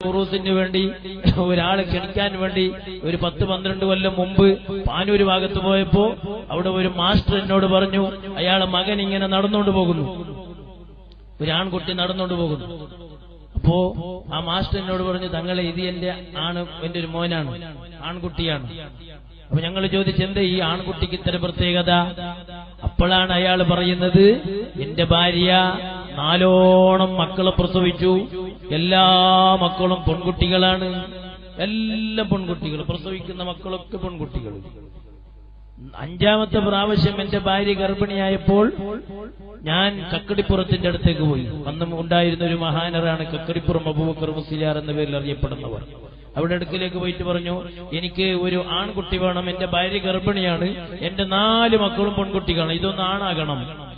ഉറൂസിന് വേണ്ടി ഒരാളെ ക്ഷണിക്കാൻ വേണ്ടി ഒരു പത്ത് പന്ത്രണ്ട് കൊല്ലം മുമ്പ് പാനൂര് ഭാഗത്ത് പോയപ്പോ അവിടെ ഒരു മാസ്റ്റർ എന്നോട് പറഞ്ഞു അയാളെ മകൻ ഇങ്ങനെ നടന്നുകൊണ്ട് പോകുന്നു. ഒരു ആൺകുട്ടി നടന്നുകൊണ്ട് പോകുന്നു. അപ്പോ ആ മാസ്റ്റർ എന്നോട് പറഞ്ഞു തങ്ങളെ ഇത് എന്റെ ആണ് എന്റെ ഒരു മോനാണ് ആൺകുട്ടിയാണ്. അപ്പൊ ഞങ്ങൾ ചോദിച്ചു എന്താ ഈ ആൺകുട്ടിക്ക് ഇത്ര പ്രത്യേകത? അപ്പോഴാണ് അയാൾ പറയുന്നത് എന്റെ ഭാര്യ നാലോണം മക്കളെ പ്രസവിച്ചു. എല്ലാ മക്കളും പെൺകുട്ടികളാണ്. എല്ലാ പെൺകുട്ടികൾ പ്രസവിക്കുന്ന മക്കളൊക്കെ പെൺകുട്ടികൾ അഞ്ചാമത്തെ പ്രാവശ്യം എന്റെ ഭാര്യ ഗർഭിണിയായപ്പോൾ ഞാൻ കക്കടിപ്പുറത്തിന്റെ അടുത്തേക്ക് പോയി. അന്ന് ഉണ്ടായിരുന്ന ഒരു മഹാനറാണ് കക്കടിപ്പുറം അബൂബക്കർ മുസ്ലിയാർ എന്ന പേരിൽ അറിയപ്പെടുന്നവർ. അവിടെ അടുക്കിലേക്ക് പോയിട്ട് പറഞ്ഞു എനിക്ക് ഒരു ആൺകുട്ടി വേണം. എന്റെ ഭാര്യ ഗർഭിണിയാണ്. എന്റെ നാല് മക്കളും പെൺകുട്ടികളാണ്. ഇതൊന്ന് ആണാകണം.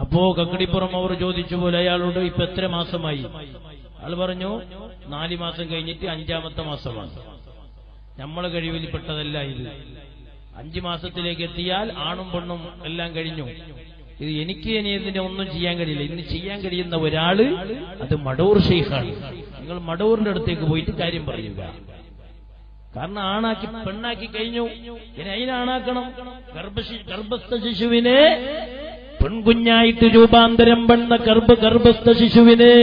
അപ്പോ കക്കടിപ്പുറം അവർ ചോദിച്ചു പോലെ അയാളോട് ഇപ്പൊ എത്ര മാസമായി? അയാൾ പറഞ്ഞു നാല് മാസം കഴിഞ്ഞിട്ട് അഞ്ചാമത്തെ മാസമാണ്. നമ്മളെ കഴിവിൽപ്പെട്ടതല്ല ഇത്. അഞ്ചു മാസത്തിലേക്ക് എത്തിയാൽ ആണും പെണ്ണും എല്ലാം കഴിഞ്ഞു. ഇത് എനിക്ക് ഇനി ഇതിന്റെ ഒന്നും ചെയ്യാൻ കഴിയില്ല. ഇന്ന് ചെയ്യാൻ കഴിയുന്ന ഒരാൾ അത് മടൂർ ഷെയ്ഖാണ്. നിങ്ങൾ മടൂറിന്റെ അടുത്തേക്ക് പോയിട്ട് കാര്യം പറയുക. കാരണം ആണാക്കി പെണ്ണാക്കി കഴിഞ്ഞു. ഇനി അതിനാണാക്കണം ഗർഭശി ഗർഭസ്ഥ ശിശുവിനെ പെൺകുഞ്ഞായിട്ട് രൂപാന്തരം പെണ്ണ ഗർഭ ഗർഭസ്ഥ ശിശുവിനെ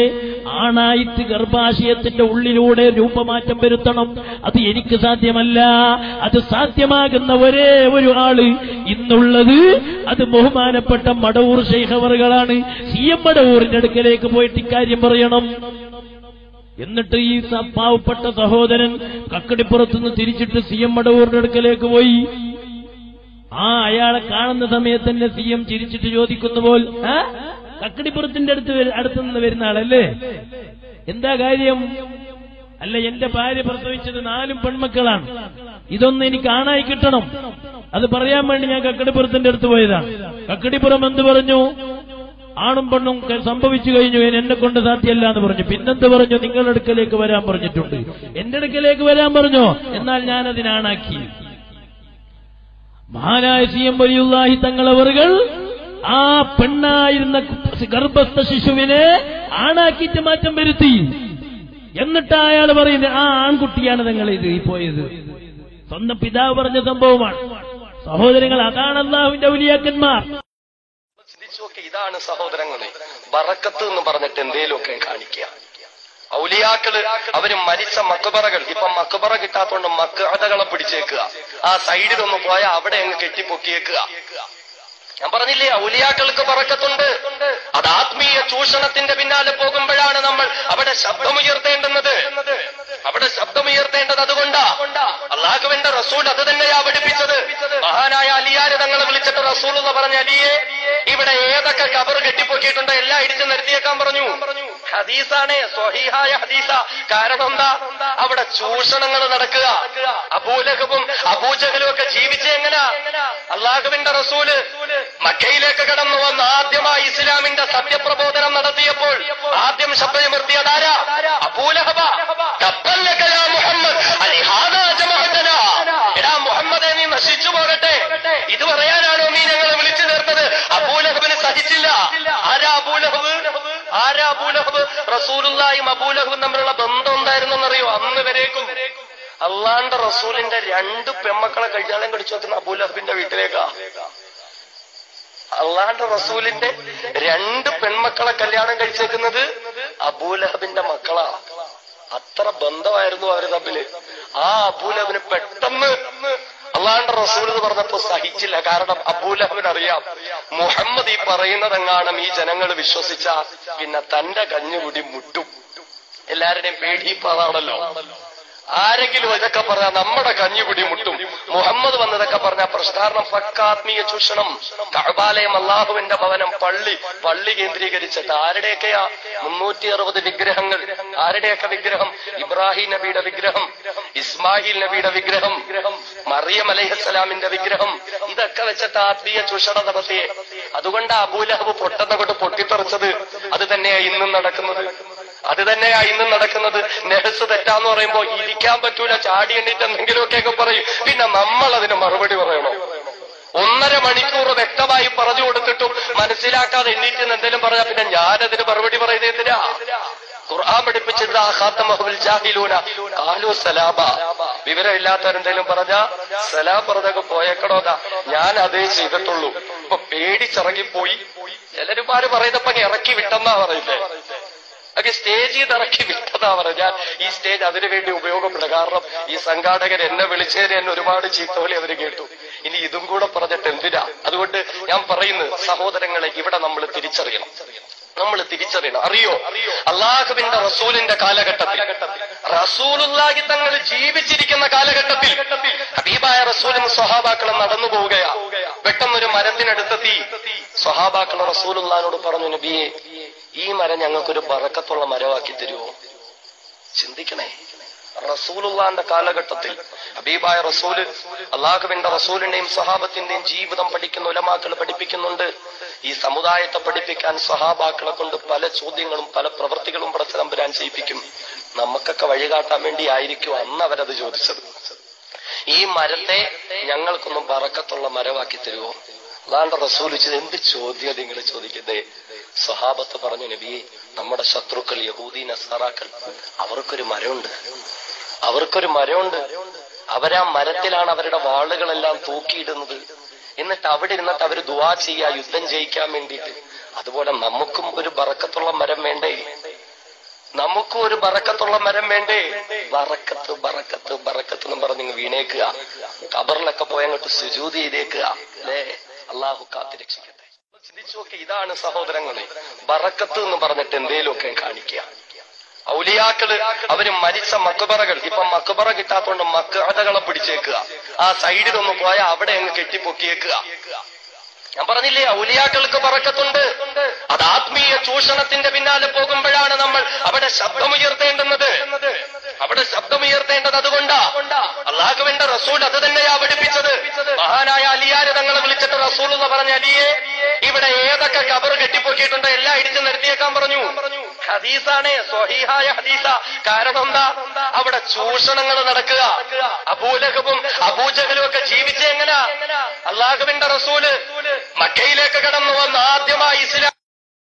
ആണായിട്ട് ഗർഭാശയത്തിന്റെ ഉള്ളിലൂടെ രൂപമാറ്റം വരുത്തണം. അത് എനിക്ക് സാധ്യമല്ല. അത് സാധ്യമാകുന്ന ഒരേ ഒരു ആൾ ഇന്നുള്ളത് അത് ബഹുമാനപ്പെട്ട മടവൂർ ശൈഖവറുകളാണ് സി എം മടവൂറിന്റെ അടുക്കലേക്ക് പോയിട്ട് ഇക്കാര്യം പറയണം. എന്നിട്ട് ഈ പാവപ്പെട്ട സഹോദരൻ കക്കടിപ്പുറത്തുനിന്ന് തിരിച്ചിട്ട് സി എം മടവൂറിന്റെ അടുക്കലേക്ക് പോയി. ആ അയാളെ കാണുന്ന സമയത്ത് തന്നെ സി എം ചിരിച്ചിട്ട് ചോദിക്കുന്ന പോൽ "ആ? കക്കടിപ്പുറത്തിന്റെ അടുത്ത് അടുത്തു നിന്ന് വരുന്ന ആളല്ലേ? എന്താ കാര്യം? അല്ല എന്റെ ഭാര്യ പ്രസവിച്ചത് നാലും പെൺമക്കളാണ്. ഇതൊന്നും എനിക്ക് ആണായി കിട്ടണം. അത് പറയാൻ വേണ്ടി ഞാൻ കക്കടിപ്പുറത്തിന്റെ അടുത്ത് പോയതാണ്. കക്കടിപ്പുറം എന്ത് പറഞ്ഞു? ആണും പെണ്ണും സംഭവിച്ചു കഴിഞ്ഞു എന്നെ കൊണ്ട് സാധ്യമല്ല എന്ന് പറഞ്ഞു. പിന്നെന്ത് പറഞ്ഞു? നിങ്ങളുടെ അടുക്കലേക്ക് വരാൻ പറഞ്ഞിട്ടുണ്ട്. എന്റെ അടുക്കലേക്ക് വരാൻ പറഞ്ഞോ? എന്നാൽ ഞാൻ അതിനാണാക്കി മഹാനായ സി എം വലിയുള്ളാഹി തങ്ങളവറുകൾ ആ പെണ്ണായിരുന്ന ഗർഭസ്ഥ ശിശുവിനെ ആണാക്കിയിട്ട് മാറ്റം വരുത്തി. എന്നിട്ട് അയാൾ പറയുന്നത് ആ ആൺകുട്ടിയാണ് നിങ്ങൾ ഇത് പോയത്. സ്വന്തം പിതാവ് പറഞ്ഞ സംഭവമാണ്. സഹോദരങ്ങൾ അതാണ് അള്ളാഹുവിന്റെ വലിയാക്കന്മാർ ഇതാണ് സഹോദരങ്ങളെ. ബറക്കത്ത് എന്ന് പറഞ്ഞിട്ട് എന്തേലുമൊക്കെ കാണിക്കുക. ഔലിയാക്കൾ അവർ മരിച്ച മക്കുബറകൾ ഇപ്പൊ മക്കുബറ കിട്ടാത്തോണ്ട് മക്കഥകളെ പിടിച്ചേക്കുക. ആ സൈഡിലൊന്ന് പോയാൽ അവിടെ അങ്ങ് കെട്ടിപ്പൊക്കിയേക്കുക. ഞാൻ പറഞ്ഞില്ലേ ഔലിയാക്കൾക്ക് പറക്കത്തുണ്ട് അത് ആത്മീയ ചൂഷണത്തിന്റെ പിന്നാലെ പോകുമ്പോഴാണ് നമ്മൾ അവിടെ ശബ്ദമുയർത്തേണ്ടുന്നത്. അവിടെ ശബ്ദമുയർത്തേണ്ടത് അതുകൊണ്ടാ. അള്ളാഹുവിന്റെ റസൂൽ അത് തന്നെയാ പഠിപ്പിച്ചത്. മഹാനായ അലിയാര് തങ്ങളെ വിളിച്ചിട്ട് റസൂൽ എന്ന് പറഞ്ഞ അലിയെ ഇവിടെ ഏതൊക്കെ കബർ കെട്ടിപ്പൊക്കിയിട്ടുണ്ടോ എല്ലാം ഇടിച്ചു നിർത്തിയേക്കാൻ പറഞ്ഞു. ഹദീസാണേ സ്വഹീഹായ ഹദീസ. കാരണം എന്താ? അവിടെ ചൂഷണങ്ങൾ നടക്കുക. അബൂലഹബും അബൂജഹലും ഒക്കെ ജീവിച്ച എങ്ങനാ? അള്ളാഹുവിന്റെ റസൂൽ മക്കയിലേക്ക് കടന്നു വന്ന് ആദ്യമായി ഇസ്ലാമിന്റെ സത്യപ്രബോധനം നടത്തിയപ്പോൾ ആദ്യം ശബ്ദമുർത്തിയതാരാ അബൂലഹബ. ആരാ അബൂലഹബ്? റസൂലുള്ളായും അബൂലഹബും തമ്മിലുള്ള ബന്ധം എന്തായിരുന്നെന്നറിയോ അന്ന് വരേക്കും. അള്ളാന്റെ റസൂലിന്റെ രണ്ട് പെമ്മക്കളെ കല്യാണം കഴിച്ചു വെക്കുന്ന അബൂലഹബിന്റെ വീട്ടിലേക്കാ. അള്ളാന്റെ റസൂലിന്റെ രണ്ട് പെൺമക്കളെ കല്യാണം കഴിച്ചേക്കുന്നത് അബൂലഹബിന്റെ മക്കളാ. അത്ര ബന്ധമായിരുന്നു അവർ തമ്മിൽ. ആ അബൂലഹബിന് പെട്ടെന്ന് അള്ളാന്റെ റസൂൽ എന്ന് പറഞ്ഞപ്പോ സഹിച്ചില്ല. കാരണം അബൂലഹബിന് അറിയാം. മുഹമ്മദ് ഈ പറയുന്നതെങ്ങാനും ഈ ജനങ്ങൾ വിശ്വസിച്ച പിന്നെ തന്റെ കഞ്ഞുകുടി മുട്ടും. എല്ലാവരുടെയും പേടി ഇപ്പൊ അതാണല്ലോ ആരെങ്കിലും ഇതൊക്കെ പറഞ്ഞാൽ നമ്മുടെ കഞ്ഞിപിടി മുട്ടും. മുഹമ്മദ് വന്നതൊക്കെ പറഞ്ഞ പ്രസ്ഥാനം പക്കാത്മീയ ചൂഷണം. കഴബാലയം അള്ളാഹുവിന്റെ ഭവനം പള്ളി. പള്ളി കേന്ദ്രീകരിച്ചിട്ട് ആരുടെയൊക്കെയാ? മുന്നൂറ്റി അറുപത് വിഗ്രഹങ്ങൾ. ആരുടെയൊക്കെ വിഗ്രഹം? ഇബ്രാഹിം നബിയുടെ വിഗ്രഹം. ഇസ്മാഹിൽ നബിയുടെ വിഗ്രഹം. മറിയം അലൈഹിസ്സലാമിന്റെ വിഗ്രഹം. ഇതൊക്കെ വെച്ചിട്ട് ആത്മീയ ചൂഷണ നടത്തിയെ അതുകൊണ്ട് അബൂലഹബ് പൊട്ടെന്ന കൊണ്ട് പൊട്ടിത്തെറിച്ചത്. അത് തന്നെയാ ഇന്നും നടക്കുന്നത്. അത് തന്നെയാ ഇന്നും നടക്കുന്നത്. നെഹസ് തെറ്റാന്ന് പറയുമ്പോ ഇരിക്കാൻ പറ്റൂല ചാടി എണ്ണീറ്റ് എന്തെങ്കിലുമൊക്കെ പറയും. പിന്നെ നമ്മൾ അതിന് മറുപടി പറയണോ? ഒന്നര മണിക്കൂർ വ്യക്തമായി പറഞ്ഞു കൊടുത്തിട്ടും മനസ്സിലാക്കാതെ എണ്ണീറ്റ് എന്തെങ്കിലും പറഞ്ഞാൽ പിന്നെ ഞാനതിന് മറുപടി പറയുന്നതിന് ഖുർആൻ പഠിപ്പിച്ചിരുന്ന ഖാത്തമഹുൽ ജാഹിലൂന കാലു സലാബ വിവരമില്ലാത്തവരെന്തെങ്കിലും പറഞ്ഞ സലാം പറഞ്ഞൊക്കെ പോയേക്കണോതാ ഞാൻ അതേ ചെയ്തിട്ടുള്ളൂ. ഇപ്പൊ പേടിച്ചിറങ്ങിപ്പോയി. ചിലരുമാര് പറയുന്നപ്പോ അങ്ങ് ഇറക്കി വിട്ടെന്നാ പറയുന്നേ. ഒക്കെ സ്റ്റേജിൽ നിന്ന് ഇറക്കി വിട്ടതാ പറഞ്ഞാൽ ഈ സ്റ്റേജ് അതിനു വേണ്ടി ഉപയോഗപ്പെടുക കാരണം ഈ സംഘാടകർ എന്നെ വിളിച്ചതിന് എന്നെ ഒരുപാട് ചീത്തോലി അവർ കേട്ടു. ഇനി ഇതും കൂടെ പറഞ്ഞിട്ട് എന്തിനാ? അതുകൊണ്ട് ഞാൻ പറയുന്നു സഹോദരങ്ങളെ ഇവിടെ നമ്മൾ തിരിച്ചറിയണം. നമ്മൾ തിരിച്ചറിയണം. അറിയോ? അള്ളാഹുവിന്റെ റസൂലിന്റെ കാലഘട്ടത്തിൽ റസൂലുള്ളാഹി തങ്ങൾ ജീവിച്ചിരിക്കുന്ന കാലഘട്ടത്തിൽ ഹബീബായ റസൂലും സ്വഹാബാക്കളും നടന്നു പോവുകയാ. പെട്ടെന്നൊരു മരത്തിനടുത്തെത്തി സ്വഹാബാക്കൾ റസൂലുല്ലാനോട് പറഞ്ഞു നബിയെ ഈ മരം ഞങ്ങൾക്കൊരു ബറക്കത്തുള്ള മരമാക്കി തരുമോ ചിന്തിക്കണേ. റസൂലുള്ളാന്റെ കാലഘട്ടത്തിൽ ഹബീബായ റസൂൽ അള്ളാഹുവിന്റെ റസൂലിന്റെയും സഹാബത്തിന്റെയും ജീവിതം പഠിക്കുന്ന ഉലമാക്കൾ പഠിപ്പിക്കുന്നുണ്ട്. ഈ സമുദായത്തെ പഠിപ്പിക്കാൻ സഹാബാക്കളെ കൊണ്ട് പല ചോദ്യങ്ങളും പല പ്രവൃത്തികളും പടച്ചതമ്പുരാൻ ചെയ്യിപ്പിക്കും. നമുക്കൊക്കെ വഴികാട്ടാൻ വേണ്ടി ആയിരിക്കും അന്ന് അവരത് ചോദിച്ചത്. ഈ മരത്തെ ഞങ്ങൾക്കൊന്നും പറക്കത്തുള്ള മരമാക്കി തരുമോ അതാണ്ട് റസൂൽ എന്ത് ചോദ്യം നിങ്ങൾ ചോദിക്കുന്നേ? സ്വഹാബത്ത് പറഞ്ഞു നബിയെ നമ്മുടെ ശത്രുക്കൾ യഹൂദി നസാറാക്കൾ അവർക്കൊരു മരമുണ്ട്. അവർക്കൊരു മരമുണ്ട്. അവരാ മരത്തിലാണ് അവരുടെ വാളുകളെല്ലാം തൂക്കിയിടുന്നത്. എന്നിട്ട് അവിടെ ഇരുന്നിട്ട് അവർ ദുവാ ചെയ്യുക യുദ്ധം ജയിക്കാൻ വേണ്ടിയിട്ട്. അതുപോലെ നമുക്കും ഒരു ബറക്കത്തുള്ള മരം വേണ്ടേ? നമുക്കും ഒരു ബറക്കത്തുള്ള മരം വേണ്ടേ? ബറക്കത്ത് ബറക്കത്ത് ബറക്കത്ത് എന്ന് പറഞ്ഞ് വീണേക്കുക. കബറിലൊക്കെ പോയി അങ്ങോട്ട് സുജൂതി ചെയ്തേക്കുക. അല്ലേ? അള്ളാഹു കാത്തിരക്ഷിക്കട്ടെ ചിന്തിച്ചു നോക്കി ഇതാണ് സഹോദരങ്ങളെ. ബറക്കത്ത് എന്ന് പറഞ്ഞിട്ട് എന്തേലുമൊക്കെ കാണിക്കുക. ഔലിയാക്കൾ അവർ മരിച്ച മക്കുബറകൾ ഇപ്പൊ മക്കുബറ കിട്ടാത്തോണ്ട് മക്കഥകളെ പിടിച്ചേക്കുക. ആ സൈഡിലൊന്ന് പോയ അവിടെ അങ്ങ് കെട്ടിപ്പൊക്കിയേക്കുക. ഞാൻ പറഞ്ഞില്ലേ ഔലിയാക്കൾക്ക് പറക്കത്തുണ്ട് അത് ആത്മീയ ചൂഷണത്തിന്റെ പിന്നാലെ പോകുമ്പോഴാണ് നമ്മൾ അവിടെ ശബ്ദമുയർത്തേണ്ടുന്നത്. അവിടെ ശബ്ദമുയർത്തേണ്ടത് അതുകൊണ്ടാ. അള്ളാഹുവിന്റെ റസൂൽ അത് തന്നെയാ പഠിപ്പിച്ചത്. മഹാനായ അലിയാര് തങ്ങളെ വിളിച്ചിട്ട് റസൂൽ എന്ന് പറഞ്ഞ അലിയെ ഇവിടെ ഏതൊക്കെ കബർ കെട്ടിപ്പൊക്കിയിട്ടുണ്ടോ എല്ലാം ഇടിച്ചു നിർത്തിയേക്കാൻ പറഞ്ഞു. ഹദീസാണ് സ്വഹീഹായ ഹദീസ. കാരണം എന്താ അവിടെ ചൂഷണങ്ങൾ നടക്കുക. അബൂലഹബും അബൂജഹലും ഒക്കെ ജീവിച്ച എങ്ങനാ? അള്ളാഹുവിന്റെ റസൂൽ മക്കയിലേക്ക് കടന്നു വന്ന് ആദ്യമായി ഇസ്ലാം